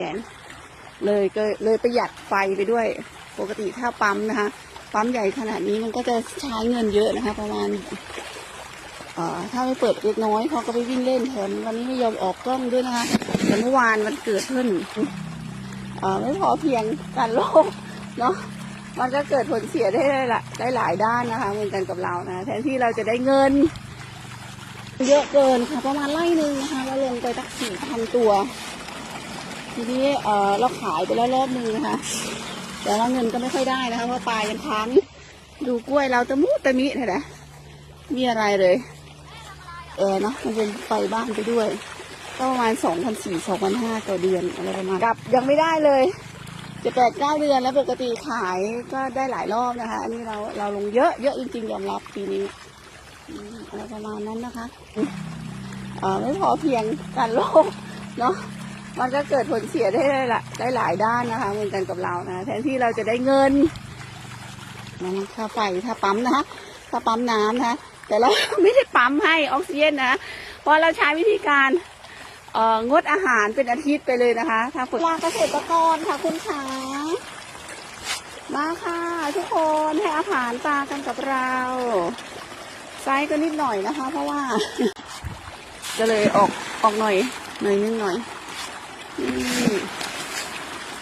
แสนเลยก็เลยประหยัดไฟไปด้วย ปกติถ้าปั๊มนะคะ ปั๊มใหญ่ขนาดนี้มันก็จะใช้เงินเยอะนะคะ ประมาณถ้าไม่เปิดเล็กน้อยเขาก็ไปวิ่งเล่นแถมวันนี้ไม่ยอมออกกล้องด้วยนะคะแต่เมื่อวานมันเกิดขึ้นไม่พอเพียงการโลกเนาะมันก็เกิดผลเสียได้หลายได้หลายด้านนะคะเหมือนกันกับเรานะแทนที่เราจะได้เงิน เยอะเกินค่ะประมาณไร่หนึ่งนะคะเราลงไปตักสี่พันตัว ทีนี้เอ่อเราขายไปแล้วรอบหนึ่งนะคะ แต่ว่าเงินก็ไม่ค่อยได้นะคะเพราะปลายยังค้างดูกล้วยเราตะมุตะมิเห็นไหมมีอะไรเลยแอร์เนาะมันเป็นไฟบ้านไปด้วย ก็ประมาณสองพันสี่สองพันห้าต่อเดือนอะไรประมาณกลับยังไม่ได้เลยจะแปดเก้าเดือนแล้วปกติขายก็ได้หลายรอบนะคะ อันนี้เราเราลงเยอะเยอะจริงๆยอมรับปีนี้อืมอะไรประมาณนั้นนะคะเอ่อไม่พอเพียงการโลกเนาะ มันก็เกิดผลเสียได้หลายได้หลายด้านนะคะเหมือนกันกับเรานะแทนที่เราจะได้เงินนะค่าไฟถ้าปั๊มนะคะถ้าปั๊มน้ำนะคะแต่เราไม่ได้ปั๊มให้ออกซิเจนนะพราะเราใช้วิธีการเอ่องดอาหารเป็นอาทิตย์ไปเลยนะคะถ้าฝนลาเกษตรกรค่ะคุณขามาค่ะ ทุกคนให้อาหารปลากันกับเราไซส์ก็นิดหน่อยนะคะ เพราะว่าก็เลยออกออกหน่อยหน่อยนึงหน่อย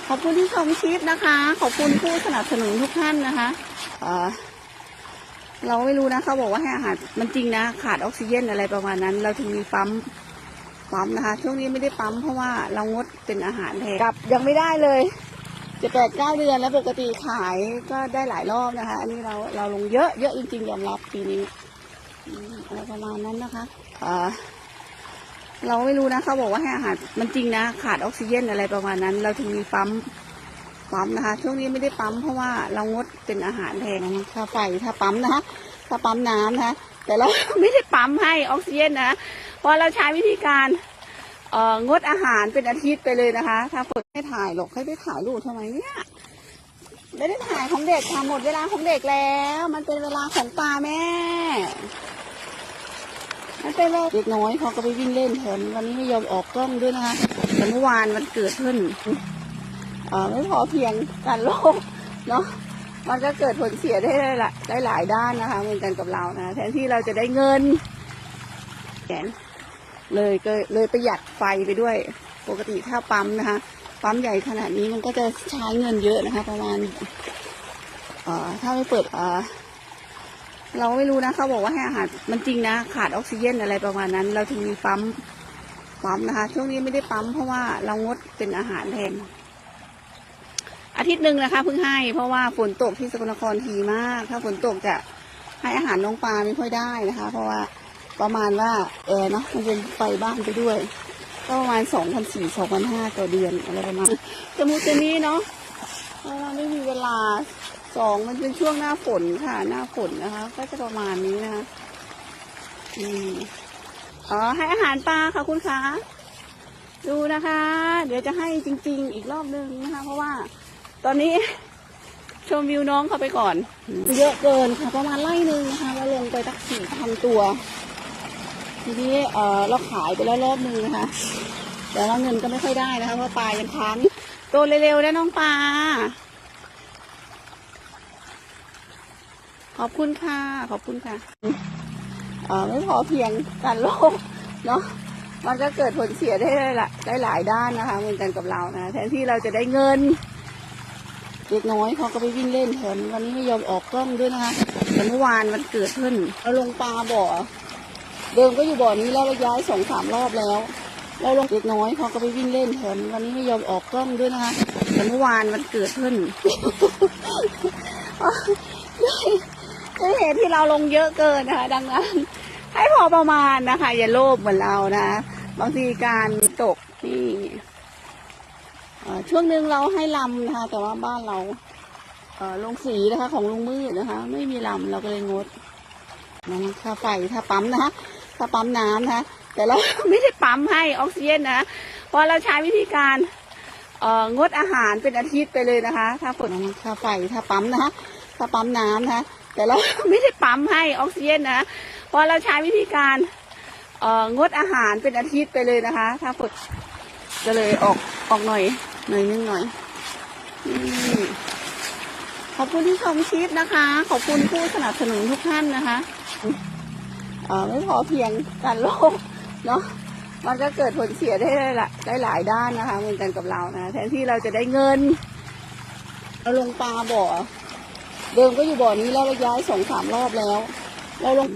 ขอบคุณที่ชมคลิปนะคะ ขอบคุณผู้สนับสนุนทุกท่านนะคะเอ่อเราไม่รู้นะเขาบอกว่าให้อาหารมันจริงนะ ขาดออกซิเจนอะไรประมาณนั้น เราถึงมีปั๊มปั๊มนะคะ ช่วงนี้ไม่ได้ปั๊มเพราะว่าเรางดเป็นอาหารแทนกลับยังไม่ได้เลยจะแปดเก้าเดือนแล้วปกติขายก็ได้หลายรอบนะคะ อันนี้เราเราลงเยอะเยอะจริงๆยอมรับปีนี้อืมอะไรประมาณนั้นนะคะเอ่อ เราไม่รู้นะเขาบอกว่าให้อาหารมันจริงนะ ขาดออกซิเจนอะไรประมาณนั้น เราถึงมีปั๊มปั๊มนะคะ ช่วงนี้ไม่ได้ปั๊มเพราะว่าเรางดเป็นอาหารแทนคะถ้าไฟถ้าปั๊มนะคะถ้าปั๊มน้ำนะคะแต่เราไม่ได้ปั๊มให้ออกซิเจนนะเพราะเราใช้วิธีการเอ่องดอาหารเป็นอาทิตย์ไปเลยนะคะ ถ้าฝนไม่ถ่ายหรอกให้ไปถ่ายรูปทำไมเนี่ยไม่ได้ถ่ายของเด็กค่ะหมดเวลาของเด็กแล้ว มันเป็นเวลาของปลาแม่ มันเป็นเวลาเด็กน้อยเขาก็ไปวิ่งเล่นแถมวันนี้ไม่ยอมออกกล้องด้วยนะคะแต่เมื่อวานมันเกิดขึ้นเอ่อไม่พอเพียงการโลกเนาะมันก็เกิดผลเสียได้หลายได้หลายด้านนะคะเหมือนกันกับเรานะแทนที่เราจะได้เงินแสนเลยก็เลยประหยัดไฟไปด้วย ปกติถ้าปั๊มนะคะ ปั๊มใหญ่ขนาดนี้มันก็จะใช้เงินเยอะนะคะ ประมาณเอ่อถ้าไม่เปิด เราไม่รู้นะเขาบอกว่าให้อาหารมันจริงนะ ขาดออกซิเจนอะไรประมาณนั้น เราถึงมีปั๊มปั๊มนะคะ ช่วงนี้ไม่ได้ปั๊มเพราะว่าเรางดเป็นอาหารแทนอาทิตย์หนึ่งนะคะเพิ่งให้ เพราะว่าฝนตกที่สกลนครทีมาก ถ้าฝนตกจะให้อาหารน้องปลาไม่ค่อยได้นะคะ เพราะว่าประมาณว่าแอร์เนาะมันเป็นไฟบ้านไปด้วย ก็ประมาณสองพันสี่สองพันห้าต่อเดือนอะไรประมาณจะมูกจะนี้เนาะเพราะว่าไม่มีเวลา สองมันเป็นช่วงหน้าฝนค่ะ หน้าฝนนะคะ ก็จะประมาณนี้นะคะอืมอ๋อให้อาหารปลาค่ะคุณคะดูนะคะ เดี๋ยวจะให้จริง ๆ อีกรอบนึงนะคะ เพราะว่า ตอนนี้ชมวิวน้องเขาไปก่อน เยอะเกินค่ะ ประมาณไร่หนึ่งนะคะเราลงไปตักสี่พันตัว ทีนี้เออเราขายไปแล้วรอบนึงนะคะ แต่ว่าเงินก็ไม่ค่อยได้นะคะเพราะปลายังค้างโตเร็วๆนะน้องปลา ขอบคุณค่ะ ขอบคุณค่ะเออไม่พอเพียงการโลกเนาะมันก็เกิดผลเสียได้หลายได้หลายด้านนะคะเหมือนกันกับเรานะแทนที่เราจะได้เงินเด็กน้อยเขาก็ไปวิ่งเล่นแถมวันนี้ไม่ยอมออกกล้องด้วยนะคะแต่เมื่อวานมันเกิดขึ้นเราลงปลาบ่อ เดิมก็อยู่บ่อนี้แล้วเราย้ายสองสามรอบแล้ว เราลงเด็กน้อยเขาก็ไปวิ่งเล่นแถมวันนี้ไม่ยอมออกกล้องด้วยนะคะแต่เมื่อวานมันเกิดขึ้น ด้วยเหตุที่เราลงเยอะเกินนะคะ ดังนั้น ให้พอประมาณนะคะ อย่าโลภเหมือนเรานะ บางทีการตกนี่ช่วงหนึ่งเราให้ลำนะคะ แต่ว่าบ้านเราลงสีนะคะ ของลุงมืดนะคะ ไม่มีลำเราก็เลยงดนะคะถ้าไฟถ้าปั๊มนะคะถ้าปั๊มน้ำนะคะแต่เราไม่ได้ปั๊มให้ออกซิเจนนะเพราะเราใช้วิธีการงดอาหารเป็นอาทิตย์ไปเลยนะคะ ถ้าฝนถ้าไฟถ้าปั๊มนะคะถ้าปั๊มน้ำนะคะ แต่เราไม่ได้ปั๊มให้ออกซิเจนนะพราะเราใช้วิธีการเอ่องดอาหารเป็นอาทิตย์ไปเลยนะคะ ถ้าฝนก็เลยออกออกหน่อยหน่อยนึงหน่อยขอบคุณที่ชมคลิปนะคะ ขอบคุณผู้สนับสนุนทุกท่านนะคะเอ่อไม่พอเพียงการโลกเนาะมันก็เกิดผลเสียได้หลายได้หลายด้านนะคะเหมือนกันกับเรานะแทนที่เราจะได้เงิน เราลงปลาบ่อ เดิมก็อยู่บ่อนี้แล้วเราย้ายสองสามรอบแล้ว เราลง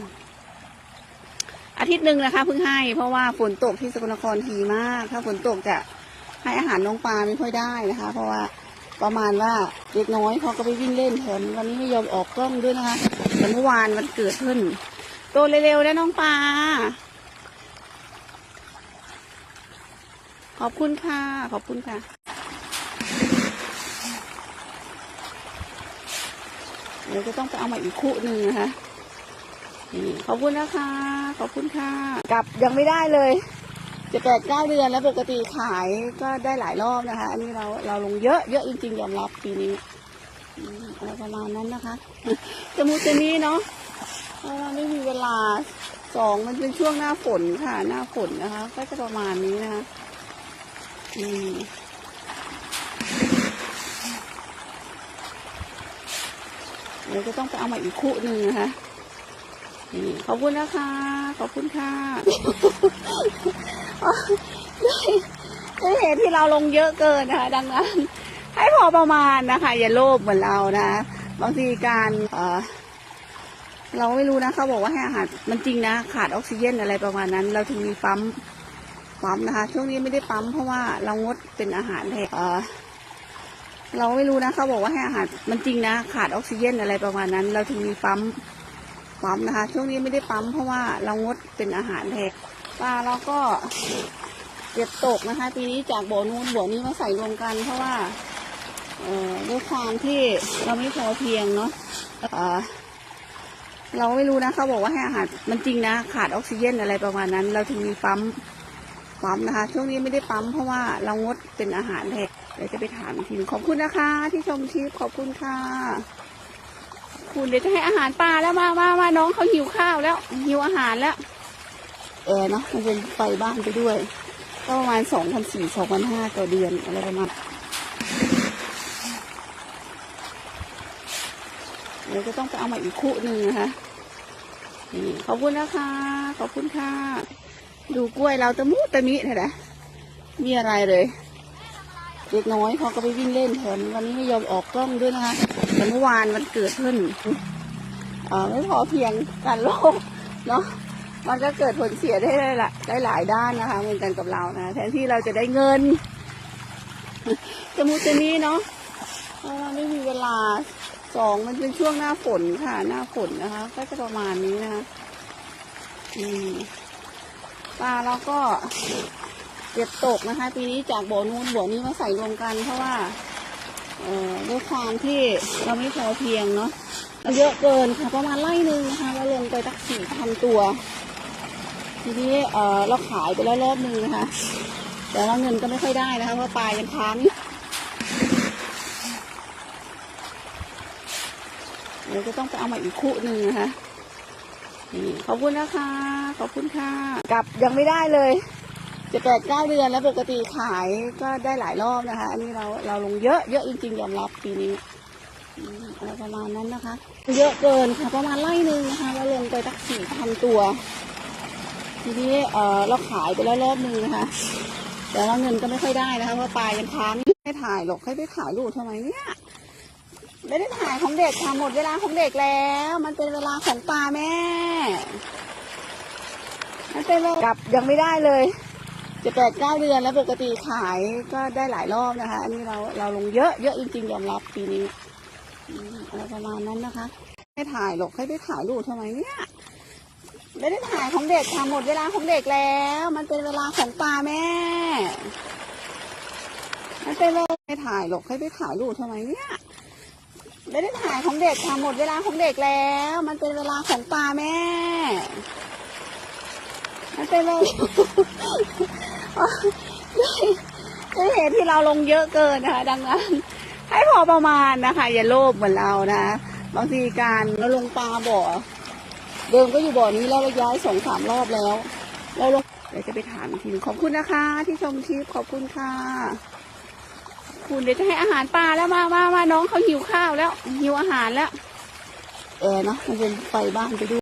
อาทิตย์หนึ่งนะคะเพิ่งให้ เพราะว่าฝนตกที่สกลนครทีมาก ถ้าฝนตกจะให้อาหารน้องปลาไม่ค่อยได้นะคะ เพราะว่าประมาณว่าเด็กน้อยเขาก็ไปวิ่งเล่นแถมวันนี้ไม่ยอมออกกล้องด้วยนะคะแต่เมื่อวานมันเกิดขึ้นโตเร็วๆนะน้องปลาขอบคุณค่ะ ขอบคุณค่ะ เดี๋ยวจะต้องไปเอามาอีกคู่หนึ่งนะคะนี่ขอบคุณนะคะ ขอบคุณค่ะ กลับยังไม่ได้เลยจะแปดเก้าเดือนแล้วปกติขายก็ได้หลายรอบนะคะ อันนี้เราเราลงเยอะเยอะจริงๆยอมรับปีนี้อืมอะไรประมาณนั้นนะคะจมูกจะนี้เนาะเพราะว่าไม่มีเวลาสองมันเป็นช่วงหน้าฝนค่ะ หน้าฝนนะคะ ก็จะประมาณนี้นะคะอืม เดี๋ยวจะต้องไปเอามาอีกคู่หนึ่งนะคะนี่ขอบคุณนะคะ ขอบคุณค่ะด้วยเหตุที่เราลงเยอะเกินนะคะ ดังนั้น ให้พอประมาณนะคะ อย่าโลภเหมือนเรานะ บางทีการเอ่อเราไม่รู้นะเขาบอกว่าให้อาหารมันจริงนะ ขาดออกซิเจนอะไรประมาณนั้น เราถึงมีปั๊มปั๊มนะคะ ช่วงนี้ไม่ได้ปั๊มเพราะว่าเรางดเป็นอาหารแทน เราไม่รู้นะเขาบอกว่าให้อาหารมันจริงนะ ขาดออกซิเจนอะไรประมาณนั้น เราถึงมีปั๊มปั๊มนะคะ ช่วงนี้ไม่ได้ปั๊มเพราะว่าเรางดเป็นอาหารแทนปลาเราก็เก็บตกนะคะ ปีนี้จากบ่อนู้นบ่อนี้มาใส่รวมกันเพราะว่าเอ่อด้วยความที่เราไม่พอเพียงเนาะเอ่อเราไม่รู้นะเขาบอกว่าให้อาหารมันจริงนะ ขาดออกซิเจนอะไรประมาณนั้น เราถึงมีปั๊ม ปั๊มนะคะ ช่วงนี้ไม่ได้ปั๊มเพราะว่าเรางดเป็นอาหารแทนเดี๋ยวจะไปถามทีหนึ่งขอบคุณนะคะ ที่ชมคลิปขอบคุณค่ะ คุณเดี๋ยวจะให้อาหารปลาแล้วมามามาน้องเขาหิวข้าวแล้วหิวอาหารแล้วแอร์เนาะมันเป็นไฟบ้านไปด้วย ก็ประมาณสองพันสี่สองพันห้าต่อเดือนอะไรประมาณเดี๋ยวจะต้องไปเอามาอีกคู่หนึ่งนะคะขอบคุณนะคะ ขอบคุณค่ะ ดูกล้วยเราตะมุตะมิเห็นไหมมีอะไรเลยเด็กน้อยเขาก็ไปวิ่งเล่นแถมวันนี้ไม่ยอมออกกล้องด้วยนะคะแต่เมื่อวานมันเกิดขึ้นอไม่พอเพียงการโลกเนาะมันก็เกิดผลเสียได้หลายได้หลายด้านนะคะ เหมือนกันกับเรานะแทนที่เราจะได้เงินจมูกจะนี้เนาะเราะว่าไม่มีเวลาสองมันเป็นช่วงหน้าฝนค่ะ หน้าฝนนะคะ ก็จะประมาณนี้นะคะอืม ปลาเราก็เก็บตกนะคะ ปีนี้จากบ่อนู้นบ่อนี้มาใส่รวมกันเพราะว่าด้วยความที่เราไม่พอเพียงเนาะเยอะเกินค่ะประมาณไร่หนึ่งนะคะเราลงไปตักสี่พันตัว ทีนี้เออเราขายไปแล้วรอบหนึ่งนะคะ แต่ว่าเงินก็ไม่ค่อยได้นะคะเพราะปลายังค้างเดี๋ยวจะต้องไปเอามาอีกคู่หนึ่งนะคะ นี่ขอบคุณนะคะ ขอบคุณค่ะ กลับยังไม่ได้เลยจะแปดเก้าเดือนแล้วปกติขายก็ได้หลายรอบนะคะ อันนี้เราเราลงเยอะเยอะจริงๆยอมรับปีนี้อะไรประมาณนั้นนะคะ เยอะเกินค่ะประมาณไร่หนึ่งนะคะเราลงไปตักสี่พันตัว ทีนี้เออเราขายไปแล้วรอบหนึ่งนะคะแต่ว่าเงินก็ไม่ค่อยได้นะคะเพราะปลายยังค้างไม่ถ่ายหรอกให้ไปถ่ายรูปทำไมเนี่ย ไม่ได้ถ่ายของเด็กค่ะหมดเวลาของเด็กแล้ว มันเป็นเวลาของปลาแม่ มันเป็นเวลากลับยังไม่ได้เลยจะแปดเก้าเดือนแล้วปกติขายก็ได้หลายรอบนะคะ อันนี้เราเราลงเยอะเยอะจริงๆยอมรับปีนี้อะไรประมาณนั้นนะคะ ไม่ถ่ายหรอกให้ไปถ่ายรูปทำไมเนี่ยไม่ได้ถ่ายของเด็กค่ะหมดเวลาของเด็กแล้ว มันเป็นเวลาของปลาแม่มันเป็นเวลาไม่ถ่ายหรอกให้ไปถ่ายรูปทำไมเนี่ย ไม่ได้ถ่ายของเด็กค่ะหมดเวลาของเด็กแล้ว มันเป็นเวลาของปลาแม่ มันเป็นเลยด้วยเหตุที่เราลงเยอะเกินนะคะ ดังนั้น ให้พอประมาณนะคะ อย่าโลภเหมือนเรานะ บางทีการเราลงปลาบ่อ เดิมก็อยู่บ่อนี้แล้วเราย้ายสองสามรอบแล้ว เราลงเดี๋ยวจะไปถามทีนึงขอบคุณนะคะ ที่ชมคลิปขอบคุณค่ะ คุณเดี๋ยวจะให้อาหารปลาแล้วมามามาน้องเขาหิวข้าวแล้วหิวอาหารแล้วแอร์เนาะมันเป็นไฟบ้านไปด้วย